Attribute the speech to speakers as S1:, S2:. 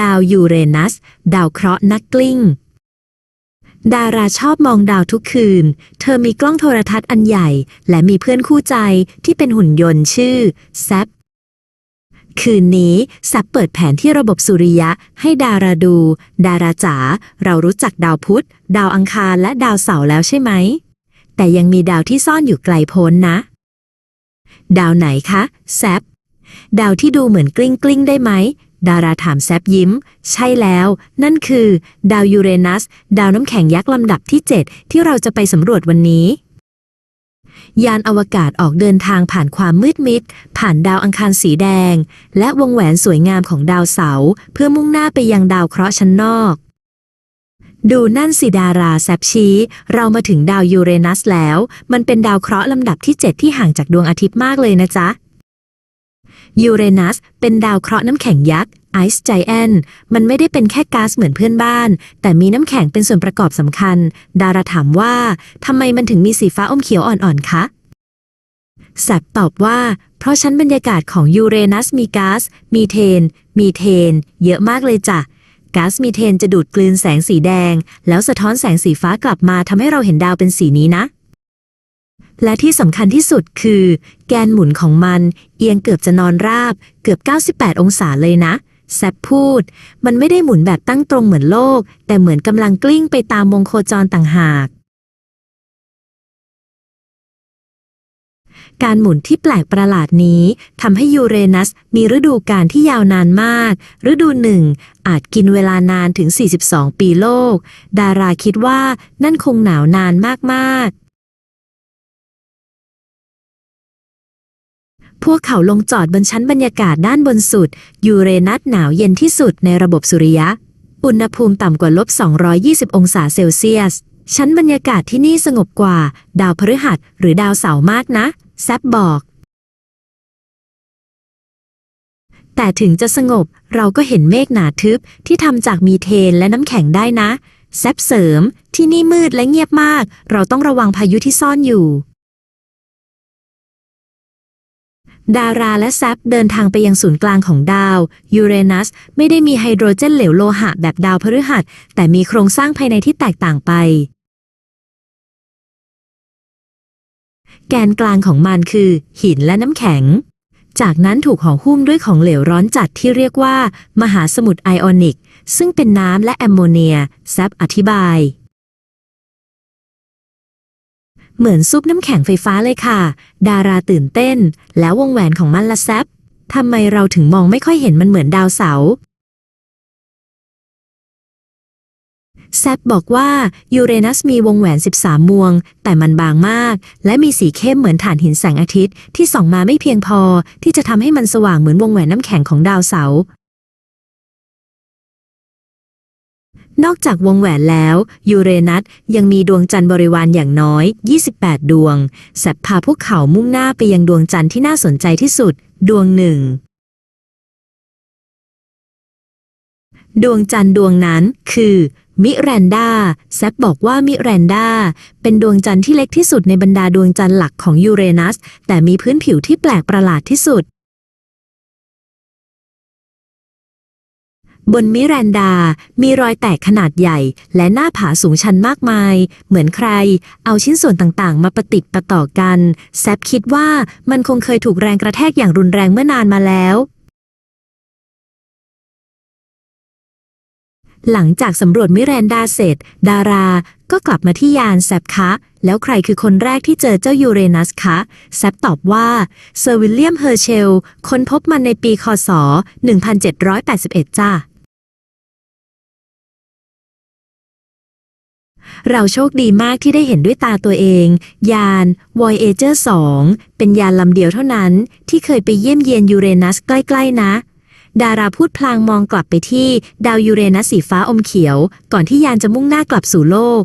S1: ดาวยูเรนัส ดาวเคราะห์นักกลิ้ง ดาราชอบมองดาวทุกคืน เธอมีกล้องโทรทัศน์อันใหญ่ และมีเพื่อนคู่ใจที่เป็นหุ่นยนต์ชื่อแซปคืนนี้แซปเปิดแผนที่ระบบสุริยะให้ดาราดู ดาราจ๋าเรารู้จักดาวพุธ ดาวอังคารและดาวเสาร์แล้วใช่ไหม แต่ยังมีดาวที่ซ่อนอยู่ไกลโพ้นนะ ดาวไหนคะแซปดาวที่ดูเหมือนกลิ้งกลิ้งๆได้ไหม ดาราถามแซบยิ้ม ใช่แล้ว นั่นคือ ดาวยูเรนัส ดาวน้ำแข็งยักษ์ลำดับที่ 7 ที่เราจะไปสำรวจวันนี้ ยานอวกาศออกเดินทางผ่านความมืดมิด ผ่านดาวอังคารสีแดง และวงแหวนสวยงามของดาวเสาร์เพื่อมุ่งหน้าไปยังดาวเคราะห์ชั้นนอก ดูนั่นสิดาราแซบชี้ เรามาถึงดาวยูเรนัสแล้ว มันเป็นดาวเคราะห์ลำดับที่ 7 ที่ห่างจากดวงอาทิตย์มากเลยนะจ๊ะ ยูเรนัสเป็นดาวเคราะห์น้ำแข็งยักษ์ไอซ์ไจแอนมันไม่ได้เป็นแค่ก๊าซเหมือนเพื่อนบ้าน แต่มีน้ำแข็งเป็นส่วนประกอบสำคัญ ดาราถามว่าทำไมมันถึงมีสีฟ้าอมเขียวอ่อนๆคะแซบตอบว่า เพราะชั้นบรรยากาศของยูเรนัสมีก๊าซมีเทน มีเทน เยอะมากเลยจ้ะก๊าซมีเทนจะดูดกลืนแสงสีแดง แล้วสะท้อนแสงสีฟ้ากลับมาทำให้เราเห็นดาวเป็นสีนี้นะ และที่สำคัญที่สุดคือ แกนหมุนของมันเอียงเกือบจะนอนราบ เกือบ 98 องศาเลยนะ แซปพูด มันไม่ได้หมุนแบบตั้งตรงเหมือนโลก แต่เหมือนกำลังกลิ้งไปตามวงโคจรต่างหาก การหมุนที่แปลกประหลาดนี้ทำให้ยูเรนัสมีฤดูกาลที่ยาวนานมาก ฤดูหนึ่งอาจกินเวลานานถึง 42 ปีโลก ดาราคิดว่านั่นคงหนาวนานมากๆ วกเขาลงจอดบนชั้นบรรยากาศด้านบนสุด ยูเรนัสหนาวเย็นที่สุดในระบบสุริยะ อุณหภูมิต่ำกว่าลบ 220 องศาเซลเซียส ชั้นบรรยากาศที่นี่สงบกว่า ดาวพฤหัสหรือดาวเสาร์มากนะ แซบบอก แต่ถึงจะสงบเราก็เห็นเมฆหนาทึบที่ทำจากมีเทนและน้ำแข็งได้นะ แซบเสริม ที่นี่มืดและเงียบมาก เราต้องระวังพายุที่ซ่อนอยู่ ดาราและแซปเดินทางไปยังศูนย์กลางของดาวยูเรนัสไม่ได้มีไฮโดรเจนเหลวโลหะแบบดาวพฤหัส แต่มีโครงสร้างภายในที่แตกต่างไป แกนกลางของมันคือ หินและน้ำแข็ง จากนั้นถูกห่อหุ้มด้วยของเหลวร้อนจัดที่เรียกว่า มหาสมุทรไอออนิก ซึ่งเป็นน้ำและแอมโมเนียแซปอธิบาย เหมือนซุปน้ำแข็งไฟฟ้าเลยค่ะ ดาราตื่นเต้น แล้ววงแหวนของมันละแซบทำไมเราถึงมองไม่ค่อยเห็นมันเหมือนดาวเสาร์แซบบอกว่ายูเรนัสมีวงแหวน 13 มวง แต่มันบางมาก และมีสีเข้มเหมือนฐานหินแสงอาทิตย์ ที่ส่องมาไม่เพียงพอ ที่จะทำให้มันสว่างเหมือนวงแหวนน้ำแข็งของดาวเสาร์ นอกจากวงแหวนแล้ว ยูเรนัสยังมีดวงจันทร์บริวารอย่างน้อย 28 ดวงแซบพาพวกเขามุ่งหน้าไปยังดวงจันทร์ที่น่าสนใจที่สุด ดวงหนึ่ง ดวงจันทร์ดวงนั้นคือ มิแรนดาแซบบอกว่ามิแรนดาเป็นดวงจันทร์ที่เล็กที่สุดในบรรดาดวงจันทร์หลักของยูเรนัส แต่มีพื้นผิวที่แปลกประหลาดที่สุด บนมิแรนดา มีรอยแตกขนาดใหญ่ และหน้าผาสูงชันมากมาย เหมือนใคร เอาชิ้นส่วนต่างๆ มาประติดประต่อกัน แซบคิดว่ามันคงเคยถูกแรงกระแทกอย่างรุนแรงเมื่อนานมาแล้ว หลังจากสำรวจมิแรนดาเสร็จ ดาราก็กลับมาที่ยานแซบคะแล้วใครคือคนแรกที่เจอเจ้ายูเรนัสคะ แซบตอบว่า เซอร์วิลเลียมเฮอร์เชล ค้นพบมันในปีคศ 1781 จ้า เราโชคดีมากที่ได้เห็นด้วยตาตัวเอง ยาน Voyager 2 เป็นยานลำเดียวเท่านั้น ที่เคยไปเยี่ยมเยียนยูเรนัสใกล้ ๆ นะ ดาราพูดพลางมองกลับไปที่ดาวยูเรนัสสีฟ้าอมเขียว ก่อนที่ยานจะมุ่งหน้ากลับสู่โลก